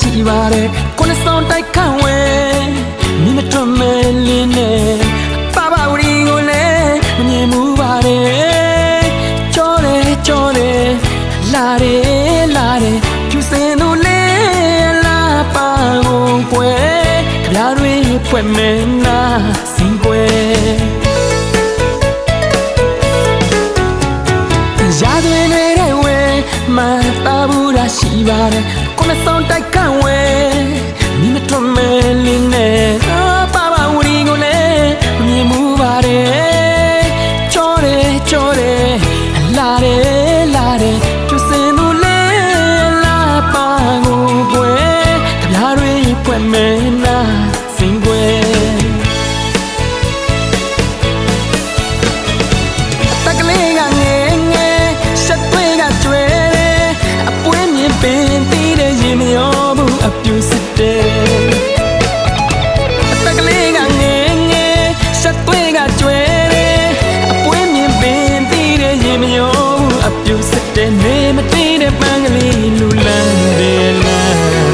ရှိပါတယ်ကိုနဲ့ဆောင်တိုက်ခန့်ဝဲမင်းမထွက်မဲလင်းနဲ့ပါပါဝရီကိုလည်းမမြင်မှုပါတယ်ကြောတယ်ကြောတယ်လာတယ်လာတယ်ဖြူစင်တို့လည်းလာပါကုန်ကွယ်ကြရတွေဖွဲ့မဲနာစင်ကွယ်ရာသွင်းနေတဲ့ဝဲမတာဘူးလားရှိပါတယ် ကိုယ်ဆောင်တိုက်ခန့်ဝဲမိမထွန်းမဲလင်းနဲ့ပါပါဝရီကိုလည်းမြင်မှုပါတယ်ချောတယ်ချောတယ်လာတယ်လာတယ်ကျစင်တို့လဲလာပါကိုကွယ်ကြပြားတွေဖွင့်မဲနာစင်ကွယ်တက်ကလေးကငယ်ငယ်ရှက်သွေးကကျွဲတယ်အပွင့်မြင်ပင်တီးတဲ့ရင်မရောဘူး အပြူစစ်တယ်တက်ကလေးကငယ်ငယ်ရှက်သွေးကကျွဲတယ်အပွင့်မြင်ပင်တီးတဲ့ရင်မရောဘူးအပြူစစ်တယ်နေမတီးတဲ့ပန်းကလေးလူလန်းတယ်လန်းတယ်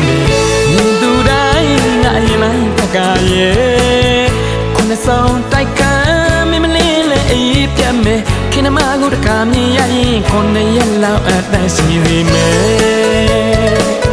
မြင်သူတိုင်းငါရင်လိုက်တကရဲ့ခုနဆောင်တိုက်ခံမင်းမလေးလဲအေးပြတ်မယ်ခင်မကိုတကာမြင်ရရင်ခုနှစ်ရက်လောက်အသက်ရှိနေမယ်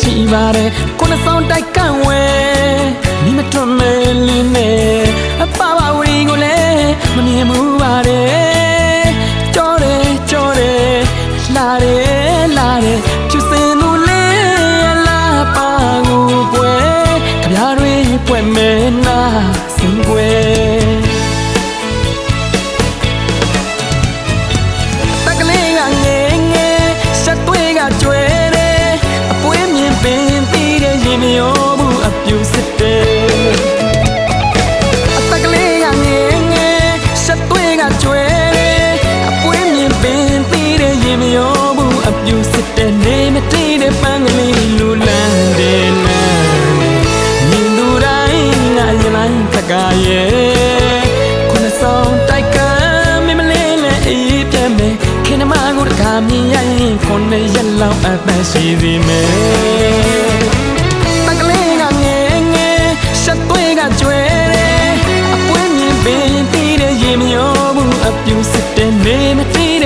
ဘူးတာရှိပါတယ်ခုနဆောင်တို တယ်အတက်ကလေးကငယ်ငယ်ရှက်သွေးကကျွဲတယ်အပွေးမြင်ပင်ပြီးတဲ့ရင်မရောဘူးအပြူစစ်တယ်နေမတီးတဲ့ပန်းကလေးလူလန်းတယ်လန်းတယ်မြင်သူတိုင်းငါရင်လိုက်တကားရဲ့ခုနဆောင်တိုက်ကမင်းမလေးနဲ့အေးပြတ်မယ်ခင်မကိုတကားမြင်ရရင်ခုနှစ်ရက်လောက်အသက်ရှိစီမယ်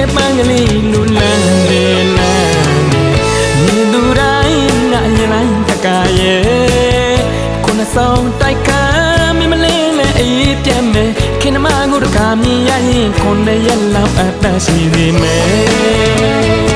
မတီးတဲ့ပန်းကလေးလူလန်းတယ်လန်းတယ်မြင်သူတိုင်းငါရင်လိုက်တကားရဲ့ခုနဆောင်တိုက်ခံမင်းမလေးနဲ့အေးပြတ်မယ်ခင်မကိုတကားမြင်ရရင်ခုနှစ်ရက်လောက်အသက်ရှိသေးမယ်